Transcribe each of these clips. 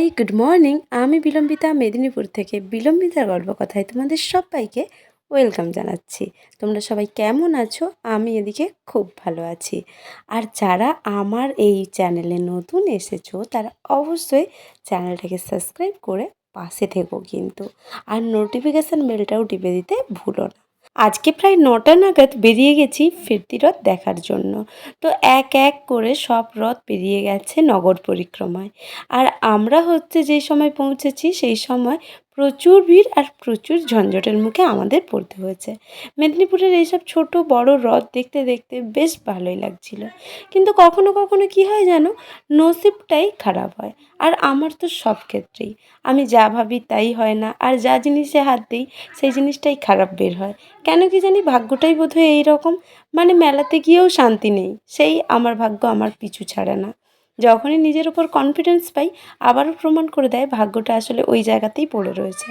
High, good morning. আমি বিলম্বিতা মেদিনীপুর থেকে বিলম্বিতার গল্প কথায় তোমাদের সবাইকে ওয়েলকাম জানাচ্ছি। তোমরা সবাই কেমন আছো? আমি এদিকে খুব ভালো আছি। আর যারা আমার এই চ্যানেলে নতুন এসেছ, তারা অবশ্যই চ্যানেলটাকে সাবস্ক্রাইব করে পাশে থেকো কিন্তু। আর নোটিফিকেশান বেলটাও টিপে দিতে ভুলো না। আজকে প্রায় নটা নাগাদ বেরিয়ে গেছি ফিরতি রথ দেখার জন্য। তো এক এক করে সব রথ বেরিয়ে গেছে নগর পরিক্রমায়। আর আমরা হচ্ছে যেই সময় পৌঁছেছি সেই সময় প্রচুর ভিড় আর প্রচুর ঝঞ্ঝটের মুখে আমাদের পড়তে হয়েছে। মেদিনীপুরের এইসব ছোট বড় হ্রদ দেখতে দেখতে বেশ ভালোই লাগছিল। কিন্তু কখনো কখনো কি হয় জানো নসিবটাই খারাপ হয়। আর আমার তো সব ক্ষেত্রেই। আমি যা ভাবি তাই হয় না। আর যা জিনিসে হাত দিই, সেই জিনিসটাই খারাপ বের হয়। কেন কি জানি ভাগ্যটাই বোধহয় এইরকম। মানে মেলাতে গিয়েও শান্তি নেই। সেই আমার ভাগ্য আমার পিছু ছাড়ে না। যখনই নিজের ওপর কনফিডেন্স পাই, আবারও প্রমাণ করে দেয় ভাগ্যটা আসলে ওই জায়গাতেই পড়ে রয়েছে।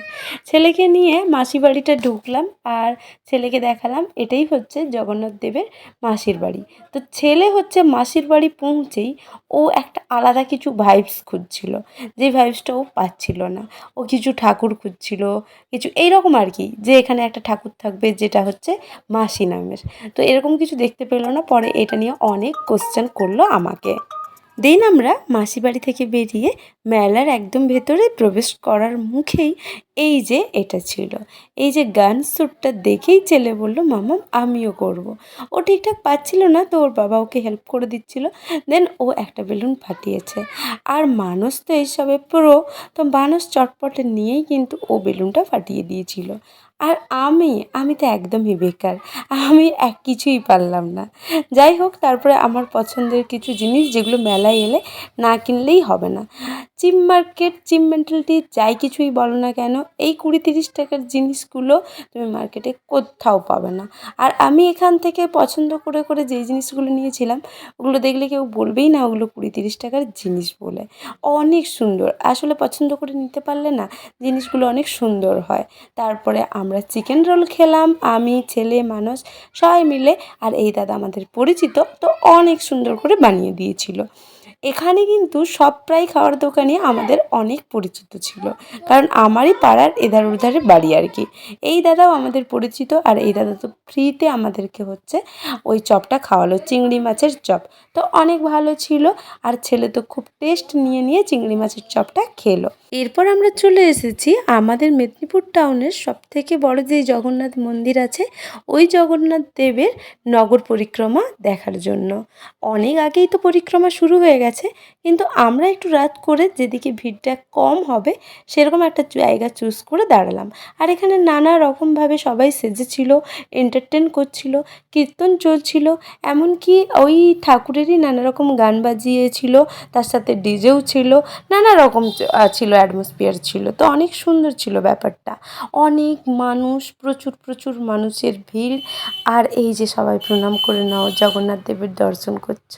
ছেলেকে নিয়ে মাসি বাড়িটা ঢুকলাম আর ছেলেকে দেখালাম, এটাই হচ্ছে জগন্নাথ দেবের মাসির বাড়ি। তো ছেলে হচ্ছে মাসির বাড়ি পৌঁছেই ও একটা আলাদা কিছু ভাইবস খুঁজছিল, যে ভাইবসটা ও পাচ্ছিল না। ও কিছু ঠাকুর খুঁজছিল, কিছু এইরকম আর কি, যে এখানে একটা ঠাকুর থাকবে, যেটা হচ্ছে মাসি নামের। তো এরকম কিছু দেখতে পেল না, পরে এটা নিয়ে অনেক কোশ্চেন করল আমাকে। দেন আমরা মাসি বাড়ি থেকে বেরিয়ে মেলার একদম ভেতরে প্রবেশ করার মুখেই এই যে এটা ছিল। এই যে গান স্যুটটা দেখেই ছেলে বলল, মামা, আমিও করব। ও ঠিকঠাক পাচ্ছিল না তো, ওর বাবা ওকে হেল্প করে দিচ্ছিল। দেন ও একটা বেলুন ফাটিয়েছে। আর মানুষ তো এইসবে প্রো তো মানুষ চটপটে নিয়েই কিন্তু ও বেলুনটা ফাটিয়ে দিয়েছিল। আর আমি আমি তো একদমই বেকার। আমি এক কিছুই পারলাম না। যাই হোক, তারপরে আমার পছন্দের কিছু জিনিস যেগুলো মেলায় এলে না কিনলেই হবে না। চিপ মার্কেট চিপ মেন্টালিটি, যাই কিছুই বলো না কেন, এই কুড়ি তিরিশ টাকার জিনিসগুলো তুমি মার্কেটে কোথাও পাবে না। আর আমি এখান থেকে পছন্দ করে করে যেই জিনিসগুলো নিয়েছিলাম, ওগুলো দেখলে কেউ বলবেই না ওগুলো কুড়ি তিরিশ টাকার জিনিস বলে। অনেক সুন্দর। আসলে পছন্দ করে নিতে পারলে না, জিনিসগুলো অনেক সুন্দর হয়। তারপরে আমরা চিকেন রোল খেলাম, আমি, ছেলে, মানুষ, সবাই মিলে। আর এই দাদা আমাদের পরিচিত, তো অনেক সুন্দর করে বানিয়ে দিয়েছিল। এখানে কিন্তু সব প্রায় খাওয়ার দোকানে আমাদের অনেক পরিচিত ছিল। কারণ আমারই পাড়ার এধার ওধারে বাড়ি আর কি। এই দাদাও আমাদের পরিচিত আর এই দাদা তো ফ্রিতে আমাদেরকে হচ্ছে ওই চপটা খাওয়ালো, চিংড়ি মাছের চপ। তো অনেক ভালো ছিল আর ছেলে তো খুব টেস্ট নিয়ে নিয়ে চিংড়ি মাছের চপটা খেলো। এরপর আমরা চলে এসেছি আমাদের মেদিনীপুর টাউনের সব থেকে বড় যে জগন্নাথ মন্দির আছে, ওই জগন্নাথ দেবের নগর পরিক্রমা দেখার জন্য। অনেক আগেই তো পরিক্রমা শুরু হয়ে গেছে। কিন্তু আমরা একটু রাত করে যেদিকে ভিড়টা কম হবে, সেরকম একটা জায়গা চুজ করে দাঁড়ালাম। আর এখানে নানা রকমভাবে সবাই সেজেছিল এন্টারটেন করছিল, কীর্তন চলছিল, এমনকি ওই ঠাকুরেরই নানা রকম গান বাজিয়েছিল, তার সাথে ডিজেও ছিল, নানা রকম ছিল অ্যাটমসফিয়ার ছিল। তো অনেক সুন্দর ছিল ব্যাপারটা। অনেক মানুষ, প্রচুর প্রচুর মানুষের ভিড়। আর এই যে সবাই প্রণাম করে নাও, জগন্নাথ দেবের দর্শন করছ।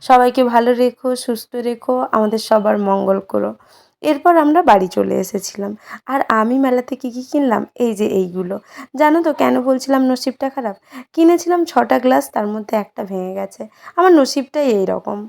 সবাইকে ভালো রেখো, সুস্থ রেখো, আমাদের সবার মঙ্গল করো। এরপর আমরা বাড়ি চলে এসেছিলাম। আর আমি মেলাতে কী কী কিনলাম? এই যে এইগুলো। জানো তো কেন বলছিলাম নসিবটা খারাপ? কিনেছিলাম ছটা গ্লাস, তার মধ্যে একটা ভেঙে গেছে। আমার নসিবটাই এই রকম